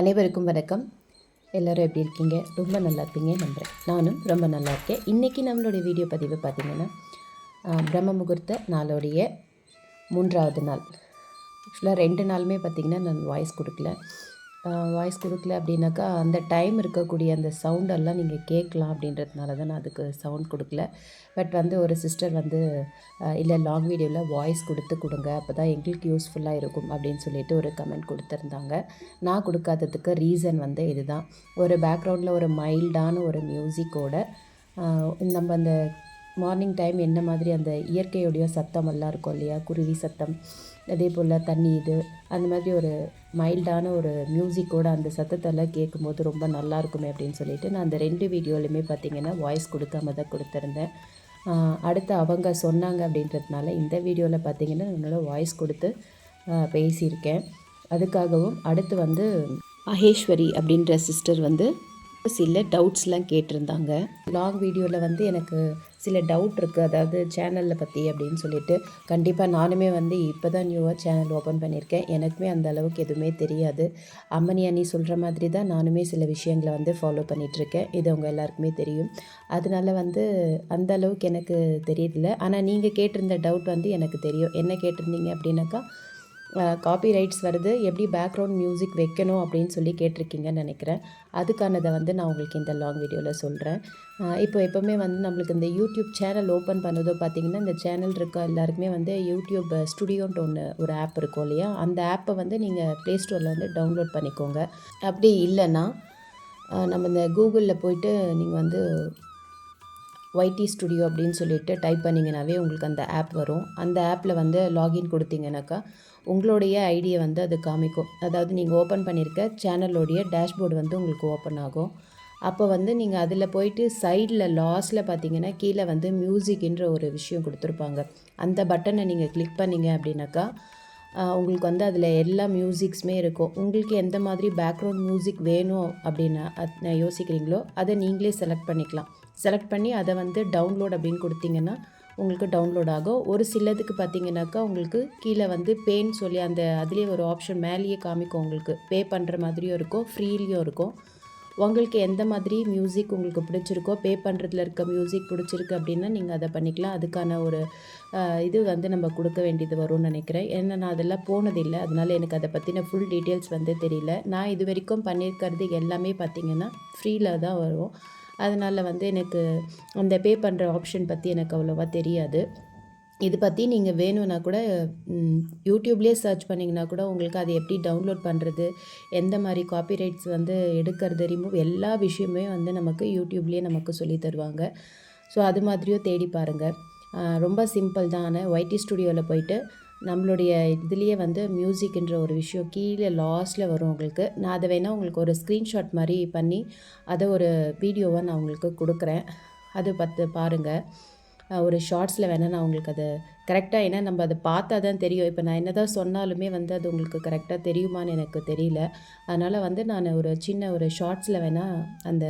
அனைவருக்கும் வணக்கம். எல்லோரும் எப்படி இருக்கீங்க? ரொம்ப நல்லா இருப்பீங்க நம்புகிறேன் நானும் ரொம்ப நல்லா இருக்கேன். இன்றைக்கி நம்மளுடைய வீடியோ பதிவு பார்த்திங்கன்னா பிரம்ம முகூர்த்த நாளுடைய மூன்றாவது நாள். ஆக்சுவலாக ரெண்டு நாளுமே பார்த்திங்கன்னா நான் வாய்ஸ் கொடுக்கல. வாய்ஸ் கொடுக்கல அப்படின்னாக்கா அந்த டைம் இருக்கக்கூடிய அந்த சவுண்டெல்லாம் நீங்கள் கேட்கலாம் அப்படின்றதுனால தான் நான் அதுக்கு சவுண்ட் கொடுக்கல. பட் வந்து ஒரு சிஸ்டர் வந்து இல்லை லாங் வீடியோவில் வாய்ஸ் கொடுத்து கொடுங்க அப்போ தான் எங்களுக்கு யூஸ்ஃபுல்லாக இருக்கும் அப்படின்னு சொல்லிட்டு ஒரு கமெண்ட் கொடுத்துருந்தாங்க. நான் கொடுக்காததுக்கு ரீசன் வந்து இதுதான். ஒரு பேக்ரவுண்டில் ஒரு மைல்டான ஒரு மியூசிக்கோட நம்ம அந்த மார்னிங் டைம் என்ன மாதிரி அந்த இயற்கையுடைய சத்தம் எல்லாம் இருக்கும் இல்லையா? குருவி சத்தம். அதே போல் தண்ணி இது அந்த மாதிரி ஒரு மைல்டான ஒரு மியூசிக்கோட அந்த சத்தத்தெல்லாம் கேட்கும்போது ரொம்ப நல்லா இருக்குமே அப்படின்னு சொல்லிட்டு நான் அந்த ரெண்டு வீடியோலையுமே பார்த்தீங்கன்னா வாய்ஸ் கொடுக்காம தான் கொடுத்துருந்தேன். அடுத்து அவங்க சொன்னாங்க அப்படின்றதுனால இந்த வீடியோவில் பார்த்தீங்கன்னா என்னோடய வாய்ஸ் கொடுத்து பேசியிருக்கேன். அதுக்காகவும் அடுத்து வந்து மகேஸ்வரி அப்படின்ற சிஸ்டர் வந்து சில டவுட்ஸ்லாம் கேட்டிருந்தாங்க. லாங் வீடியோவில் வந்து எனக்கு சில டவுட் இருக்குது அதாவது சேனலில் பற்றி அப்படின்னு சொல்லிட்டு கண்டிப்பாக நானுமே வந்து இப்போ தான் நியூவாக சேனல் ஓப்பன் பண்ணியிருக்கேன். எனக்குமே அந்த அளவுக்கு எதுவுமே தெரியாது. அம்மனியா நீ சொல்கிற மாதிரி தான் நானுமே சில விஷயங்களை வந்து ஃபாலோ பண்ணிகிட்ருக்கேன் இது அவங்க எல்லாருக்குமே தெரியும். அதனால வந்து அந்த அளவுக்கு எனக்கு தெரியல ஆனால் நீங்கள் கேட்டிருந்த டவுட் வந்து எனக்கு தெரியும். என்ன கேட்டிருந்தீங்க அப்படின்னாக்கா காப்பி ரைட்ஸ் வருது. எப்படி பேக்ரவுண்ட் மியூசிக் வைக்கணும் அப்படின்னு சொல்லி கேட்டிருக்கீங்கன்னு நினைக்கிறேன். அதுக்கானதை வந்து நான் உங்களுக்கு இந்த லாங் வீடியோவில் சொல்கிறேன் இப்போ எப்போவுமே வந்து நம்மளுக்கு இந்த யூடியூப் சேனல் ஓப்பன் பண்ணதோ பார்த்தீங்கன்னா இந்த சேனல் இருக்க எல்லாருக்குமே வந்து யூடியூப் ஸ்டுடியோன்ட்டு ஒன்று ஒரு ஆப் இருக்கும் இல்லையா? அந்த ஆப்பை வந்து நீங்கள் ப்ளே ஸ்டோரில் வந்து டவுன்லோட் பண்ணிக்கோங்க. அப்படி இல்லைன்னா நம்ம இந்த கூகுளில் போயிட்டு நீங்கள் வந்து ஒய்டி ஸ்டுடியோ அப்படின்னு சொல்லிட்டு டைப் பண்ணிங்கனாவே உங்களுக்கு அந்த ஆப் வரும். அந்த ஆப்பில் வந்து லாகின் கொடுத்தீங்கனாக்கா உங்களுடைய ஐடியை வந்து அது காமிக்கும். அதாவது நீங்கள் ஓப்பன் பண்ணியிருக்க சேனலோடைய டேஷ்போர்டு வந்து உங்களுக்கு ஓப்பன் ஆகும். அப்போ வந்து நீங்கள் அதில் போயிட்டு சைடில் லாஸ்ட்டில் பார்த்தீங்கன்னா கீழே வந்து மியூசிக்ன்ற ஒரு விஷயம் கொடுத்துருப்பாங்க. அந்த பட்டனை நீங்கள் கிளிக் பண்ணிங்க அப்படின்னாக்கா உங்களுக்கு வந்து அதில் எல்லா மியூசிக்ஸுமே இருக்கும். உங்களுக்கு எந்த மாதிரி பேக்ரவுண்ட் மியூசிக் வேணும் அப்படின்னு அத்- நான் யோசிக்கிறீங்களோ அதை நீங்களே செலக்ட் பண்ணிக்கலாம். செலக்ட் பண்ணி அதை வந்து டவுன்லோட் அப்படின்னு கொடுத்தீங்கன்னா உங்களுக்கு டவுன்லோட் ஆகும். ஒரு சிலதுக்கு பார்த்தீங்கன்னாக்கா உங்களுக்கு கீழே வந்து பேன்னு சொல்லி அந்த அதுலேயே ஒரு ஆப்ஷன் மேலேயே காமிக்கும் உங்களுக்கு. பே பண்ணுற மாதிரியும் இருக்கும் ஃப்ரீலியும் இருக்கும். உங்களுக்கு எந்த மாதிரி மியூசிக் உங்களுக்கு பிடிச்சிருக்கோ பே பண்ணுறதுல இருக்க மியூசிக் பிடிச்சிருக்கு அப்படின்னா நீங்கள் அதை பண்ணிக்கலாம். அதுக்கான ஒரு இது வந்து நம்ம கொடுக்க வேண்டியது வரும்னு நினைக்கிறேன். ஏன்னா நான் அதெல்லாம் போனதில்லை. அதனால் எனக்கு அதை பற்றின ஃபுல் டீட்டெயில்ஸ் வந்து தெரியல. நான் இது வரைக்கும் பண்ணியிருக்கிறது எல்லாமே பார்த்தீங்கன்னா ஃப்ரீயில் தான் வரும். அதனால் வந்து எனக்கு அந்த பே பண்ணுற ஆப்ஷன் பற்றி எனக்கு அவ்வளோவா தெரியாது. இது பற்றி நீங்கள் வேணும்னா கூட யூடியூப்லேயே சர்ச் பண்ணிங்கன்னா கூட உங்களுக்கு அதை எப்படி டவுன்லோட் பண்ணுறது எந்த மாதிரி காப்பிரைட்ஸ் வந்து எடுக்கிறது ரிமூவ் எல்லா விஷயமே வந்து நமக்கு யூடியூப்லேயே நமக்கு சொல்லி தருவாங்க. ஸோ அது மாதிரியும் தேடி பாருங்கள் ரொம்ப சிம்பிள் தான். ஆனால் ஒய்டி ஸ்டுடியோவில் போயிட்டு நம்மளுடைய இதுலேயே வந்து மியூசிக்ன்ற ஒரு விஷயம் கீழே லாஸ்ட்டில் வரும் உங்களுக்கு. நான் அதை வேணால் உங்களுக்கு ஒரு ஸ்க்ரீன்ஷாட் மாதிரி பண்ணி அதை ஒரு வீடியோவாக நான் உங்களுக்கு கொடுக்குறேன். அது பார்த்து பாருங்கள் ஒரு ஷார்ட்ஸில் வேணால் நான் உங்களுக்கு அது கரெக்டாக ஏன்னா நம்ம அதை பார்த்தா தான் தெரியும். இப்போ நான் என்ன தான் சொன்னாலுமே வந்து அது உங்களுக்கு கரெக்டாக தெரியுமான்னு எனக்கு தெரியல. அதனால் வந்து நான் ஒரு சின்ன ஒரு ஷார்ட்ஸில் வேணால் அந்த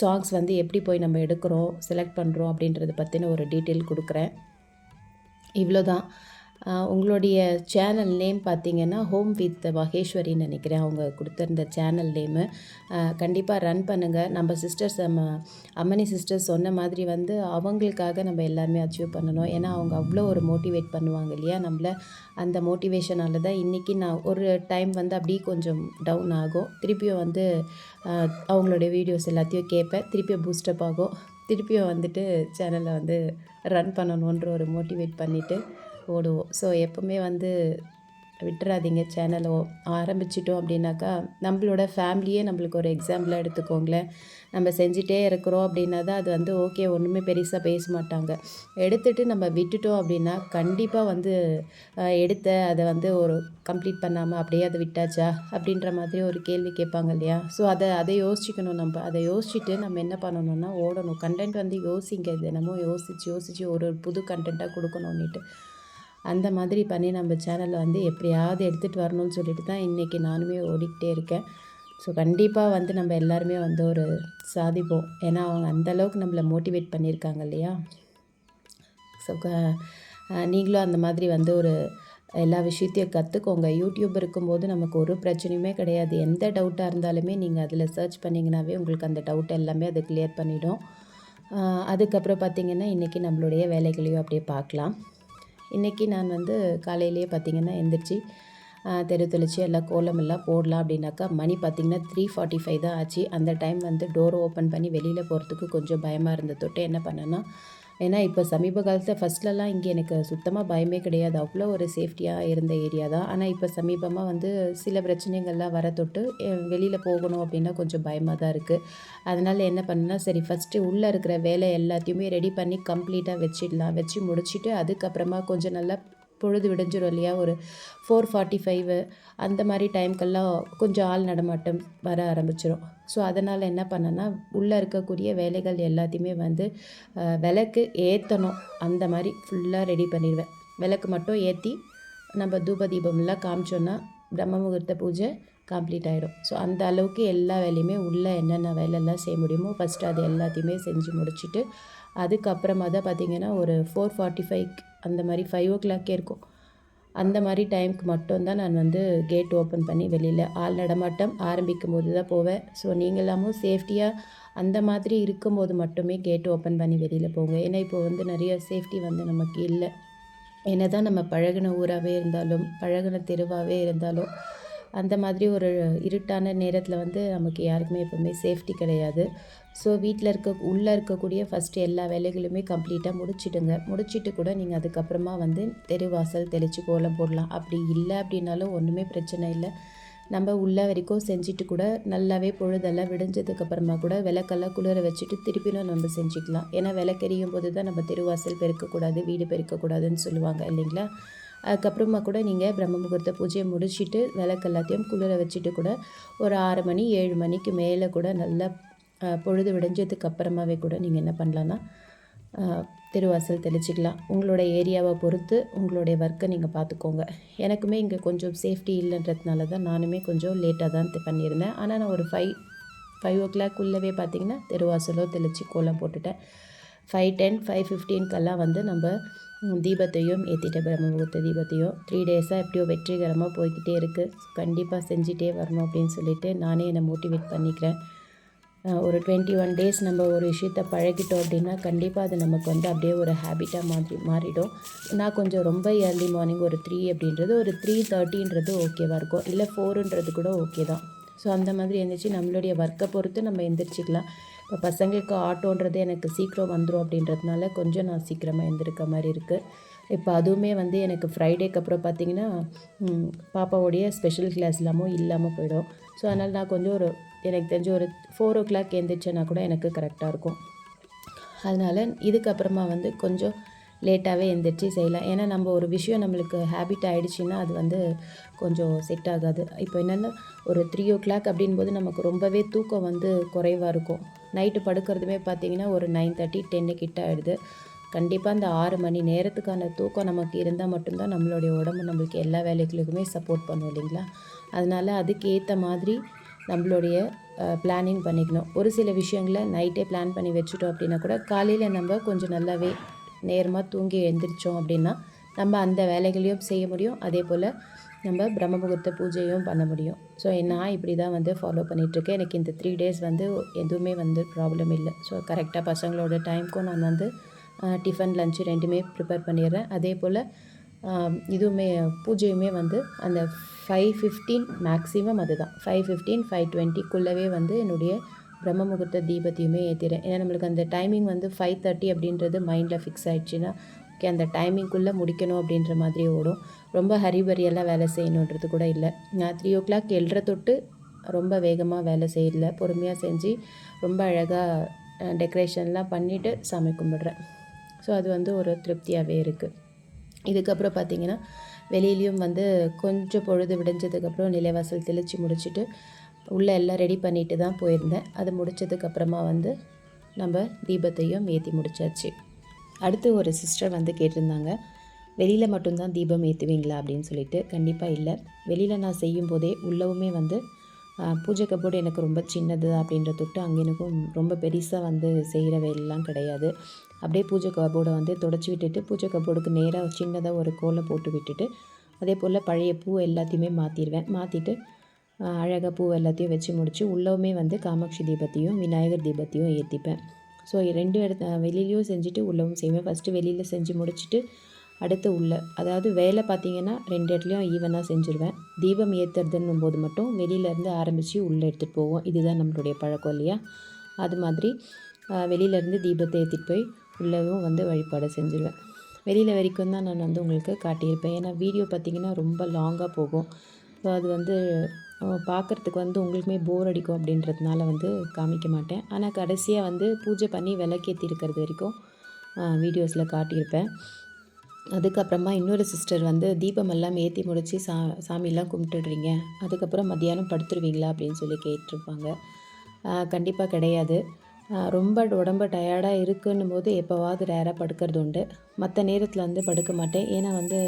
சாங்ஸ் வந்து எப்படி போய் நம்ம எடுக்கிறோம் செலக்ட் பண்ணுறோம் அப்படின்றத பற்றின ஒரு டீட்டெயில் கொடுக்குறேன். இவ்வளோ தான் உங்களுடைய சேனல் நேம் பார்த்தீங்கன்னா ஹோம் வித் மகேஸ்வரின்னு நினைக்கிறேன் அவங்க கொடுத்துருந்த சேனல் நேமு கண்டிப்பாக ரன் பண்ணுங்கள் நம்ம சிஸ்டர்ஸ் நம்ம அம்மனி சிஸ்டர்ஸ் சொன்ன மாதிரி வந்து அவங்களுக்காக நம்ம எல்லாருமே அச்சீவ் பண்ணணும். ஏன்னா அவங்க அவ்வளோ ஒரு மோட்டிவேட் பண்ணுவாங்க இல்லையா? நம்மளை அந்த மோட்டிவேஷனால் தான் இன்றைக்கி நான் ஒரு டைம் வந்து அப்படியே கொஞ்சம் டவுன் ஆகும். திருப்பியும் வந்து அவங்களுடைய வீடியோஸ் எல்லாத்தையும் கேட்பேன் திருப்பியும் பூஸ்டப் ஆகும். திருப்பியும் வந்துட்டு சேனலை வந்து ரன் பண்ணணுன்ற ஒரு மோட்டிவேட் பண்ணிவிட்டு ஓடுவோம். ஸோ எப்போவுமே வந்து விட்டுறாதீங்க சேனலை ஆரம்பிச்சிட்டோம் அப்படின்னாக்கா நம்மளோட ஃபேமிலியே நம்மளுக்கு ஒரு எக்ஸாம்பிளாக எடுத்துக்கோங்களேன். நம்ம செஞ்சிட்டே இருக்கிறோம் அப்படின்னா தான் அது வந்து ஓகே ஒன்றுமே பெருசாக பேச மாட்டாங்க. எடுத்துட்டு நம்ம விட்டுட்டோம் அப்படின்னா கண்டிப்பாக வந்து எடுத்த அதை வந்து ஒரு கம்ப்ளீட் பண்ணாமல் அப்படியே அதை விட்டாச்சா? அப்படின்ற மாதிரி ஒரு கேள்வி கேட்பாங்க இல்லையா? ஸோ அதை அதை யோசிக்கணும் நம்ம. அதை யோசிச்சுட்டு நம்ம என்ன பண்ணணும்னா ஓடணும். கண்டென்ட் வந்து யோசிங்க. தினமும் யோசித்து யோசித்து ஒரு ஒரு புது கண்டென்ட்டாக கொடுக்கணும்னுட்டு. அந்த மாதிரி பண்ணி நம்ம சேனலை வந்து எப்படியாவது எடுத்துகிட்டு வரணும்னு சொல்லிட்டு தான் இன்றைக்கி நானுமே ஓடிக்கிட்டே இருக்கேன். ஸோ கண்டிப்பாக வந்து நம்ம எல்லாருமே வந்து ஒரு சாதிப்போம். ஏன்னா அவங்க அந்தளவுக்கு நம்மளை மோட்டிவேட் பண்ணியிருக்காங்க இல்லையா? ஸோ நீங்களும் அந்த மாதிரி வந்து ஒரு எல்லா விஷயத்தையும் கற்றுக்கோங்க யூடியூப் இருக்கும்போது நமக்கு ஒரு பிரச்சனையுமே கிடையாது. எந்த டவுட்டாக இருந்தாலுமே நீங்கள் அதில் சர்ச் பண்ணிங்கனாவே உங்களுக்கு அந்த டவுட் எல்லாமே அது கிளியர் பண்ணிவிடும் அதுக்கப்புறம் பார்த்திங்கன்னா இன்றைக்கி நம்மளுடைய வேலைகளையும் அப்படியே பார்க்கலாம். இன்றைக்கி நான் வந்து காலையிலேயே பார்த்திங்கன்னா எந்திரிச்சு தெரு தெளித்து எல்லாம் கோலம் எல்லாம் போடலாம் அப்படின்னாக்கா மணி பார்த்திங்கன்னா த்ரீ ஃபார்ட்டி ஃபைவ் தான் ஆச்சு. அந்த டைம் வந்து டோர் ஓப்பன் பண்ணி வெளியில் போகிறதுக்கு கொஞ்சம் பயமாக இருந்த தொட்டு என்ன பண்ணேன்னா ஏன்னா இப்போ சமீப காலத்தில் ஃபஸ்ட்லலாம் இங்கே எனக்கு சுத்தமாக பயமே கிடையாது. அவ்வளோ ஒரு சேஃப்டியாக இருந்த ஏரியா தான். ஆனால் இப்போ சமீபமாக வந்து சில பிரச்சனைகள்லாம் வர தொட்டு வெளியில் போகணும் அப்படின்னா கொஞ்சம் பயமாக தான் இருக்குது அதனால் என்ன பண்ணேன்னா சரி ஃபஸ்ட்டு உள்ளே இருக்கிற வேலை எல்லாத்தையுமே ரெடி பண்ணி கம்ப்ளீட்டாக வச்சிடலாம். வச்சு முடிச்சுட்டு அதுக்கப்புறமா கொஞ்சம் நல்லா பொழுது விடிஞ்சிரும் இல்லையா? ஒரு ஃபோர் ஃபார்ட்டி ஃபைவு அந்த மாதிரி டைம்க்கெல்லாம் கொஞ்சம் ஆள் நடமாட்டம் வர ஆரம்பிச்சிடும் ஸோ அதனால் என்ன பண்ணேன்னா உள்ளே இருக்கக்கூடிய வேலைகள் எல்லாத்தையுமே வந்து விளக்கு ஏற்றணும் அந்த மாதிரி ஃபுல்லாக ரெடி பண்ணிடுவேன். விளக்கு மட்டும் ஏற்றி நம்ம தூப தீபம்லாம் காமிச்சோன்னா பிரம்ம முகூர்த்த பூஜை கம்ப்ளீட் ஆகிடும் ஸோ அந்த அளவுக்கு எல்லா வேலையுமே உள்ளே என்னென்ன வேலையெல்லாம் செய்ய முடியுமோ ஃபஸ்ட்டு அது எல்லாத்தையுமே செஞ்சு முடிச்சுட்டு அதுக்கப்புறமா தான் பார்த்திங்கன்னா ஒரு ஃபோர் ஃபார்ட்டி ஃபைவ் அந்த மாதிரி ஃபைவ் ஓ கிளாக்கே இருக்கும். அந்த மாதிரி டைமுக்கு மட்டும்தான் நான் வந்து கேட் ஓப்பன் பண்ணி வெளியில் ஆள் நடமாட்டம் ஆரம்பிக்கும் போது தான் போவேன். ஸோ நீங்களாமும் சேஃப்டியாக அந்த மாதிரி இருக்கும்போது மட்டுமே கேட் ஓப்பன் பண்ணி வெளியில் போங்க. ஏன்னா இப்போ வந்து நிறைய சேஃப்டி வந்து நமக்கு இல்லை. என்ன தான் நம்ம பழகின ஊராகவே இருந்தாலும் பழகின தெருவாகவே இருந்தாலும் அந்த மாதிரி ஒரு இருட்டான நேரத்தில் வந்து நமக்கு யாருக்குமே எப்போவுமே சேஃப்டி கிடையாது. ஸோ வீட்டில் இருக்க உள்ளே இருக்கக்கூடிய ஃபஸ்ட்டு எல்லா வேலைகளுமே கம்ப்ளீட்டாக முடிச்சிடுங்க. முடிச்சிட்டு கூட நீங்கள் அதுக்கப்புறமா வந்து தெருவாசல் தெளித்து கோலம் போடலாம். அப்படி இல்லை அப்படின்னாலும் ஒன்றுமே பிரச்சனை இல்லை. நம்ம உள்ள வரைக்கும் செஞ்சுட்டு கூட நல்லாவே பொழுதெல்லாம் விடிஞ்சதுக்கப்புறமா கூட விளக்கெல்லாம் குளிர வச்சுட்டு திருப்பியும் நம்ம செஞ்சுக்கலாம். ஏன்னா விளக்கெரியும் போது தான் நம்ம தெருவாசல் பெருக்கக்கூடாது வீடு பெருக்கக்கூடாதுன்னு சொல்லுவாங்க இல்லைங்களா? அதுக்கப்புறமா கூட நீங்கள் பிரம்ம முகூர்த்த பூஜையை முடிச்சுட்டு விளக்கு எல்லாத்தையும் குளிர வச்சுட்டு கூட ஒரு ஆறு மணி ஏழு மணிக்கு மேலே கூட நல்லா பொழுது விடைஞ்சதுக்கு அப்புறமாவே கூட நீங்கள் என்ன பண்ணலான்னா திருவாசல் தெளிச்சிக்கலாம். உங்களோட ஏரியாவை பொறுத்து உங்களுடைய ஒர்க்கை நீங்கள் பார்த்துக்கோங்க எனக்குமே இங்கே கொஞ்சம் சேஃப்டி இல்லைன்றதுனால தான் நானுமே கொஞ்சம் லேட்டாக தான் பண்ணியிருந்தேன். ஆனால் நான் ஒரு ஃபைவ் ஃபைவ் ஓ கிளாக் உள்ளவே பார்த்தீங்கன்னா தெருவாசலோ தெளித்து கோலம் போட்டுட்டேன். ஃபைவ் டென் ஃபைவ் ஃபிஃப்டீன்க்கெல்லாம் வந்து நம்ம தீபத்தையும் ஏற்றிட்ட பிரம்ம முகூர்த்த தீபத்தையும் த்ரீ டேஸாக எப்படியோ வெற்றிகரமாக போய்கிட்டே இருக்குது கண்டிப்பாக செஞ்சிட்டே வரணும் அப்படின்னு சொல்லிட்டு நானே என்னை மோட்டிவேட் பண்ணிக்கிறேன். ஒரு டுவெண்ட்டி ஒன் டேஸ் நம்ம ஒரு விஷயத்த பழகிட்டோம் அப்படின்னா கண்டிப்பாக அது நமக்கு வந்து அப்படியே ஒரு ஹேபிட்டாக மாறி மாறிடும். நான் கொஞ்சம் ரொம்ப ஏர்லி மார்னிங் ஒரு த்ரீ அப்படின்றது ஒரு த்ரீ தேர்ட்டின்றது ஓகேவாக இருக்கும். இல்லை ஃபோருன்றது கூட ஓகே தான். ஸோ அந்த மாதிரி எழுந்திரிச்சு நம்மளுடைய ஒர்க்கை பொறுத்து நம்ம எந்திரிச்சிக்கலாம். இப்போ பசங்களுக்கு ஆட்டோன்றது எனக்கு சீக்கிரம் வந்துடும் அப்படின்றதுனால கொஞ்சம் நான் சீக்கிரமாக எழுந்திருக்க மாதிரி இருக்குது இப்போ அதுவுமே வந்து எனக்கு ஃப்ரைடேக்கு அப்புறம் பார்த்திங்கன்னா பாப்பாவுடைய ஸ்பெஷல் கிளாஸ் இல்லாமல் இல்லாமல் போயிடும். ஸோ அதனால் நான் கொஞ்சம் ஒரு எனக்கு தெரிஞ்ச ஒரு ஃபோர் ஓ கிளாக் எழுந்திரிச்சேன்னா கூட எனக்கு கரெக்டாக இருக்கும். அதனால் இதுக்கப்புறமா வந்து கொஞ்சம் லேட்டாகவே எந்திரிச்சு செய்யலாம். ஏன்னா நம்ம ஒரு விஷயம் நம்மளுக்கு ஹேபிட் ஆகிடுச்சின்னா அது வந்து கொஞ்சம் செட் ஆகாது. இப்போ என்னென்னா ஒரு த்ரீ ஓ கிளாக் அப்படின்போது நமக்கு ரொம்பவே தூக்கம் வந்து குறைவாக இருக்கும். நைட்டு படுக்கிறதுமே பார்த்திங்கன்னா ஒரு நைன் தேர்ட்டி டென்னு கிட்ட ஆகிடுது கண்டிப்பாக அந்த ஆறு மணி நேரத்துக்கான தூக்கம் நமக்கு இருந்தால் மட்டும்தான் நம்மளுடைய உடம்பு நம்மளுக்கு எல்லா வேலைகளுக்குமே சப்போர்ட் பண்ணும் இல்லைங்களா? அதனால் அதுக்கேற்ற மாதிரி நம்மளுடைய பிளானிங் பண்ணிக்கணும். ஒரு சில விஷயங்களை நைட்டே பிளான் பண்ணி வச்சுட்டோம் அப்படின்னா கூட காலையில் நம்ம கொஞ்சம் நல்லாவே நேரமாக தூங்கி எழுந்திரிச்சோம் அப்படின்னா நம்ம அந்த வேலைகளையும் செய்ய முடியும். அதே போல் நம்ம பிரம்ம முகூர்த்த பூஜையும் பண்ண முடியும். ஸோ நான் இப்படி தான் வந்து ஃபாலோ பண்ணிகிட்ருக்கேன் எனக்கு இந்த த்ரீ டேஸ் வந்து எதுவுமே வந்து ப்ராப்ளம் இல்லை. ஸோ கரெக்டாக பசங்களோட டைமுக்கும் நான் வந்து டிஃபன் லஞ்சு ரெண்டுமே ப்ரிப்பேர் பண்ணிடுறேன். அதே போல் இதுவுமே பூஜையுமே வந்து அந்த ஃபைவ் ஃபிஃப்டீன் மேக்ஸிமம் அதுதான். ஃபைவ் ஃபிஃப்டீன் ஃபைவ் டுவெண்ட்டிக்குள்ளவே வந்து என்னுடைய பிரம்ம முகூர்த்த தீபத்தையுமே ஏற்றிடுறேன் ஏன்னா நம்மளுக்கு அந்த டைமிங் வந்து ஃபைவ் தேர்ட்டி அப்படின்றது மைண்டில் ஃபிக்ஸ் ஆகிடுச்சின்னா ஓகே அந்த டைமிங்குள்ளே முடிக்கணும் அப்படின்ற மாதிரி ஓடும். ரொம்ப ஹரிபரியெல்லாம் வேலை செய்யணுன்றது கூட இல்லை. நான் த்ரீ ஓ கிளாக் எழுற தொட்டு ரொம்ப வேகமாக வேலை செய்யல. பொறுமையாக செஞ்சு ரொம்ப அழகாக டெக்கரேஷன்லாம் பண்ணிவிட்டு சாமி கும்பிட்றேன். ஸோ அது வந்து ஒரு திருப்தியாகவே இருக்குது இதுக்கப்புறம் பார்த்திங்கன்னா வெளியிலையும் வந்து கொஞ்சம் பொழுது விடைஞ்சதுக்கப்புறம் நிலைவாசல் தெளித்து முடிச்சுட்டு உள்ளே எல்லாம் ரெடி பண்ணிட்டு தான் போயிருந்தேன். அது முடித்ததுக்கப்புறமா வந்து நம்ம தீபத்தையும் ஏற்றி முடித்தாச்சு அடுத்து ஒரு சிஸ்டர் வந்து கேட்டிருந்தாங்க வெளியில் மட்டும்தான் தீபம் ஏற்றுவீங்களா அப்படின்னு சொல்லிட்டு. கண்டிப்பாக இல்லை. வெளியில் நான் செய்யும் போதே உள்ளவுமே வந்து பூஜை கப்போர்டு எனக்கு ரொம்ப சின்னது அப்படின்ற தொட்டு அங்கே எனக்கும் ரொம்ப பெருசாக வந்து செய்கிற வேலைலாம் கிடையாது. அப்படியே பூஜை கபோர்டை வந்து தொடச்சி விட்டுட்டு பூஜை கபோர்டுக்கு நேராக சின்னதாக ஒரு கோலை போட்டு விட்டுட்டு அதே போல் பழைய பூ எல்லாத்தையுமே மாற்றிடுவேன் மாற்றிட்டு அழகாக பூ எல்லாத்தையும் வச்சு முடித்து உள்ளவுமே வந்து காமாட்சி தீபத்தையும் விநாயகர் தீபத்தையும் ஏற்றிப்பேன் ஸோ ரெண்டு இடத்த வெளியிலையும் செஞ்சுட்டு உள்ளவும் செய்வேன். ஃபஸ்ட்டு வெளியில் செஞ்சு முடிச்சுட்டு அடுத்து உள்ள. அதாவது வேலை பார்த்தீங்கன்னா ரெண்டு இடத்துலையும் ஈவனாக செஞ்சுருவேன். தீபம் ஏற்றுறதுன்னும் போது மட்டும் வெளியிலேருந்து ஆரம்பித்து உள்ளே எடுத்துகிட்டு போவோம். இதுதான் நம்மளுடைய பழக்கம் இல்லையா? அது மாதிரி வெளியிலேருந்து தீபத்தை ஏற்றிட்டு போய் உள்ளவும் வந்து வழிபாடு செஞ்சுருவேன். வெளியில் வரைக்கும் தான் நான் வந்து உங்களுக்கு காட்டியிருப்பேன். ஏன்னா வீடியோ பார்த்திங்கன்னா ரொம்ப லாங்காக போகும். அது வந்து பார்க்குறதுக்கு வந்து உங்களுக்குமே போர் அடிக்கும் அப்படின்றதுனால வந்து காமிக்க மாட்டேன். ஆனால் கடைசியாக வந்து பூஜை பண்ணி விளக்கேற்றி இருக்கிறது வரைக்கும் வீடியோஸில் காட்டியிருப்பேன். அதுக்கப்புறமா இன்னொரு சிஸ்டர் வந்து தீபம் எல்லாம் ஏற்றி முடித்து சா சாமியெல்லாம் கும்பிட்டுடுறீங்க. அதுக்கப்புறம் மத்தியானம் படுத்துருவீங்களா? அப்படின்னு சொல்லி கேட்டிருப்பாங்க. கண்டிப்பாக கிடையாது. ரொம்ப உடம்பு டயர்டாக இருக்குன்னும் போது எப்போவாவது ரேராக படுக்கிறது உண்டு. மற்ற நேரத்தில் வந்து படுக்க மாட்டேன். ஏன்னா வந்து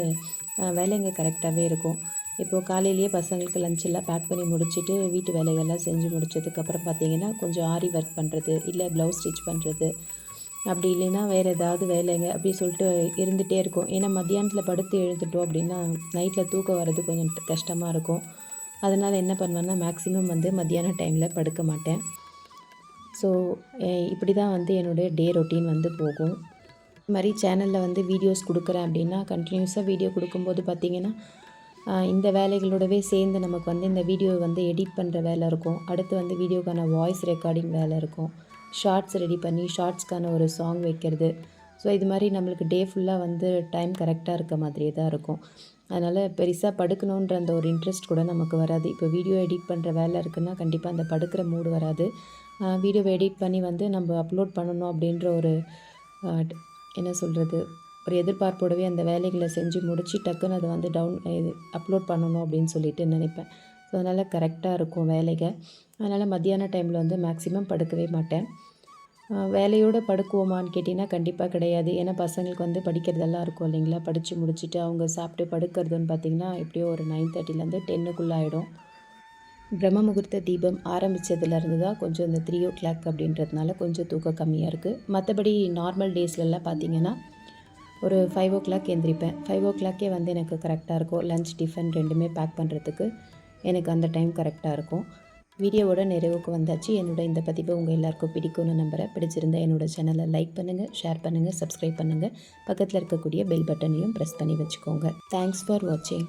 வேலைங்க கரெக்டாகவே இருக்கும். இப்போது காலையிலேயே பசங்களுக்கு லஞ்செல்லாம் பேக் பண்ணி முடிச்சுட்டு வீட்டு வேலைகள்லாம் செஞ்சு முடிச்சதுக்கப்புறம் பார்த்தீங்கன்னா கொஞ்சம் ஆரி ஒர்க் பண்ணுறது இல்லை ப்ளவுஸ் ஸ்டிச் பண்ணுறது அப்படி இல்லைன்னா வேறு ஏதாவது வேலைங்க அப்படி சொல்லிட்டு இருந்துகிட்டே இருக்கும். ஏன்னா மத்தியானத்தில் படுத்து எழுந்துட்டோம் அப்படின்னா நைட்டில் தூக்கம் வர்றது கொஞ்சம் கஷ்டமாக இருக்கும். அதனால் என்ன பண்ணுவேன்னா மேக்ஸிமம் வந்து மத்தியான டைமில் படுக்க மாட்டேன். ஸோ இப்படி தான் வந்து என்னுடைய டே ரொட்டீன் வந்து போகும். இது மாதிரி சேனலில் வந்து வீடியோஸ் கொடுக்குறேன் அப்படின்னா கண்டினியூஸாக வீடியோ கொடுக்கும்போது பார்த்திங்கன்னா இந்த வேலைகளோடவே சேர்ந்து நமக்கு வந்து இந்த வீடியோ வந்து எடிட் பண்ணுற வேலை இருக்கும். அடுத்து வந்து வீடியோக்கான வாய்ஸ் ரெக்கார்டிங் வேலை இருக்கும். ஷார்ட்ஸ் ரெடி பண்ணி ஷார்ட்ஸ்க்கான ஒரு சாங் வைக்கிறது. ஸோ இது மாதிரி நம்மளுக்கு டே ஃபுல்லாக வந்து டைம் கரெக்டாக இருக்க மாதிரியே தான் இருக்கும். அதனால் பெருசாக படுக்கணுன்ற அந்த ஒரு இன்ட்ரெஸ்ட் கூட நமக்கு வராது. இப்போ வீடியோ எடிட் பண்ணுற வேலை இருக்குன்னா கண்டிப்பாக அந்த படுக்கிற மூடு வராது. வீடியோவை எடிட் பண்ணி வந்து நம்ம அப்லோட் பண்ணணும் அப்படின்ற ஒரு என்ன சொல்கிறது ஒரு எதிர்பார்ப்போடவே அந்த வேலைகளை செஞ்சு முடித்து டக்குன்னு அதை வந்து டவுன் இது அப்லோட் பண்ணணும் அப்படின்னு சொல்லிட்டு நினைப்பேன். ஸோ அதனால் கரெக்டாக இருக்கும் வேலைகள். அதனால் மத்தியான டைமில் வந்து மேக்ஸிமம் படுக்கவே மாட்டேன். வேலையோடு படுக்குவோமான்னு கேட்டிங்கன்னா கண்டிப்பாக கிடையாது. ஏன்னா பசங்களுக்கு வந்து படிக்கிறதெல்லாம் இருக்கும் இல்லைங்களா? படித்து முடிச்சுட்டு அவங்க சாப்பிட்டு படுக்கிறதுன்னு பார்த்திங்கன்னா எப்படியோ ஒரு நைன் தேர்ட்டிலேருந்து டென்னுக்குள்ளே ஆகிடும் பிரம்ம முகூர்த்த தீபம் ஆரம்பித்ததுலேருந்து தான் கொஞ்சம் இந்த த்ரீ ஓ கிளாக் அப்படின்றதுனால கொஞ்சம் தூக்கம் கம்மியாக இருக்குது மற்றபடி நார்மல் டேஸ்லலாம் பார்த்தீங்கன்னா ஒரு ஃபைவ் ஓ கிளாக் எந்திரிப்பேன். ஃபைவ் ஓ கிளாக்கே வந்து எனக்கு கரெக்டாக இருக்கும். லஞ்ச் டிஃபன் ரெண்டுமே பேக் பண்ணுறதுக்கு எனக்கு அந்த டைம் கரெக்டாக இருக்கும். வீடியோவோட நிறைவுக்கு வந்தாச்சு. என்னோட இந்த பதிவு உங்கள் எல்லாருக்கும் பிடிக்கும்னு நம்புகிறேன் பிடிச்சிருந்தா என்னோட சேனலை லைக் பண்ணுங்கள் ஷேர் பண்ணுங்கள் சப்ஸ்கிரைப் பண்ணுங்கள் பக்கத்தில் இருக்கக்கூடிய பெல் பட்டனையும் ப்ரெஸ் பண்ணி வச்சுக்கோங்க. தேங்க்ஸ் ஃபார் வாட்சிங்